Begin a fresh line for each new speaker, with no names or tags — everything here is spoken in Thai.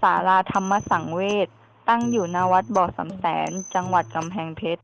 ศาลาธรรมสังเวชตั้งอยู่ณวัดบ่อสำแสน จังหวัดกำแพงเพชร